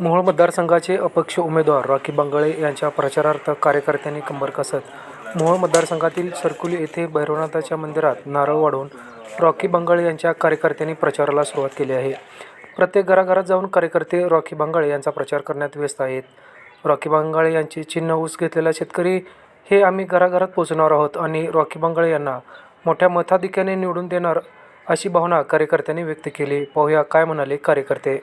मोहोळ मतदारसंघाचे अपक्ष उमेदवार रॉकी बंगाळे यांच्या प्रचारार्थ कार्यकर्त्यांनी कंबर कसत. मोहोळ मतदारसंघातील सरकुली येथे भैरवनाथाच्या मंदिरात नारळ वाढवून रॉकी बंगाळे यांच्या कार्यकर्त्यांनी प्रचाराला सुरुवात केली आहे. प्रत्येक घराघरात जाऊन कार्यकर्ते रॉकी बंगाळे यांचा प्रचार करण्यात व्यस्त आहेत. रॉकी बंगाळे यांचे चिन्ह ऊस घेतलेला शेतकरी हे आम्ही घराघरात पोहोचणार आहोत आणि रॉकी बंगाळे यांना मोठ्या मताधिक्याने निवडून देणार अशी भावना कार्यकर्त्यांनी व्यक्त केली. पाहूया काय म्हणाले कार्यकर्ते.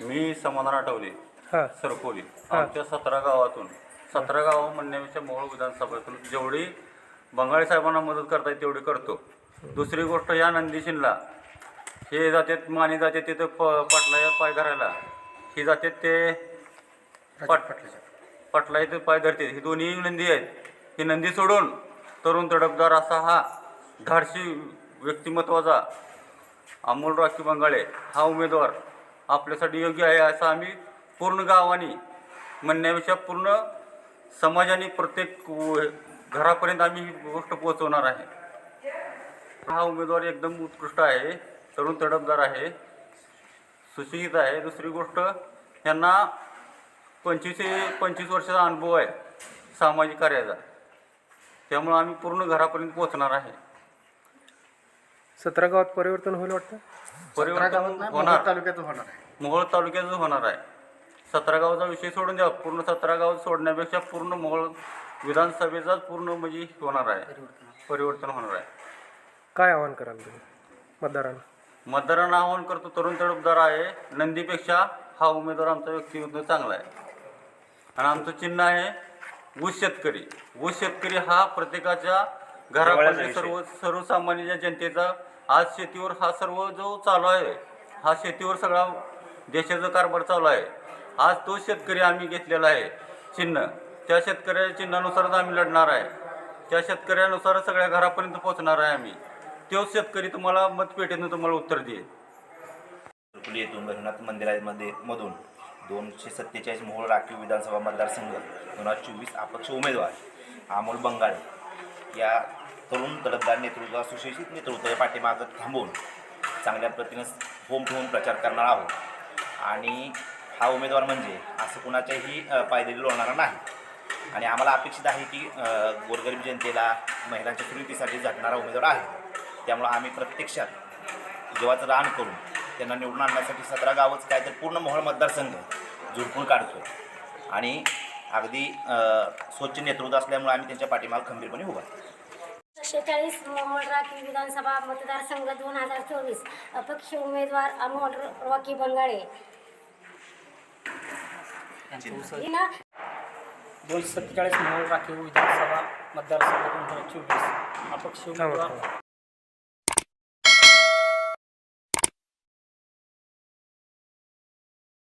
मी समाधान आठवले हां. सरकोली. आमच्या सतरा गावातून सतरा गावं म्हणण्यापेक्षा मोहोळ विधानसभेतून जेवढी बंगाळी साहेबांना मदत करता येईल तेवढी करतो. दुसरी गोष्ट या नंदीशिनला हे जातात माने जाते तिथं प पाटला पाय धरायला. ही जातात ते पाट पाटला इथं पाय धरते. ही दोन्ही नंदी आहेत. ही नंदी सोडून तरुण तडफदार असा हा धाडशी व्यक्तिमत्वाचा अमोल राखी बंगाळे हा उमेदवार आपल्यासाठी योग्य आहे असं आम्ही पूर्ण गावाने म्हणण्यापेक्षा पूर्ण समाजाने प्रत्येक घरापर्यंत आम्ही ही गोष्ट पोहोचवणार आहे. हा उमेदवार एकदम उत्कृष्ट आहे तरुण तडफदार आहे सुशिक्षित आहे. दुसरी गोष्ट यांना पंचवीस पंचवीस वर्षाचा अनुभव आहे सामाजिक कार्याचा. त्यामुळं आम्ही पूर्ण घरापर्यंत पोहोचणार आहे. सतरा गावात परिवर्तन होईल वाटतं? परिवर्तन होणार. तालुक्यातून होणार आहे. मोहोळ तालुक्यातच होणार आहे. सतरा गावचा विषय सोडून द्या. पूर्ण सतरा गाव सोडण्यापेक्षा पूर्ण मोहोळ विधानसभेचाच पूर्ण म्हणजे होणार आहे. परिवर्तन. होणार आहे. काय आवाहन कराल तुम्ही? मतदारांना. मतदारांना आवाहन करतो तरुण तडफदार आहे. नंदीपेक्षा हा उमेदवार आमचा व्यक्तिमत्व चांगला आहे. आणि आमचं चिन्ह आहे ऊस शेतकरी. ऊस शेतकरी हा प्रत्येकाच्या घरामध्ये सर्व सर्वसामान्य जनतेचा आज शेतीवर हा सर्व जो चालू आहे हा शेतीवर सगळा देशाचा कारभार चालू आहे. आज तो शेतकरी आम्ही घेतलेला आहे. चिन्ह. त्या शेतकऱ्याच्या चिन्हानुसारच आम्ही लढणार आहे. त्या शेतकऱ्यानुसार सगळ्या घरापर्यंत पोहोचणार आहे आम्ही. तोच शेतकरी तुम्हाला मतपेटीनं तुम्हाला उत्तर देईल. येथून भैरवनाथ मंदिरामध्ये मधून. दोनशे सत्तेचाळीस मोहोळ राखीव विधानसभा मतदारसंघ. दोन हजार चोवीस अपक्ष उमेदवार. अमोल बंगाळे या तरुण तडफदार नेतृत्वा सुशिक्षित नेतृत्व पाठीमागं थांबून. चांगल्या पद्धतीनं होम टू होम प्रचार करणार आहोत. आणि हा उमेदवार म्हणजे असं कुणाच्याही अ, पायदळी लोळणारा नाही. आणि आम्हाला अपेक्षित आहे की गोरगरीब जनतेला महिलांच्या सुरक्षेसाठी झटणारा उमेदवार आहे. त्यामुळं आम्ही प्रत्यक्षात जीवाचं रान करून त्यांना निवडून आणण्यासाठी सतरा गावच काय तर पूर्ण मोहळ मतदारसंघ झुडपून काढतो आणि अगदी स्वच्छ नेतृत्व असल्यामुळे आम्ही त्यांच्या पाठीमाग खंबीरपणे उभा. शेचाळीस मोहोळ राखीव विधानसभा मतदारसंघ दोन हजार चोवीस. अपक्ष उमेदवार अमोल रॉकी बंगाळे. दोनशे सत्तेचाळीस मोहोळ राखीव विधानसभा मतदारसंघ दोन हजार चोवीस. अपक्ष उमेदवार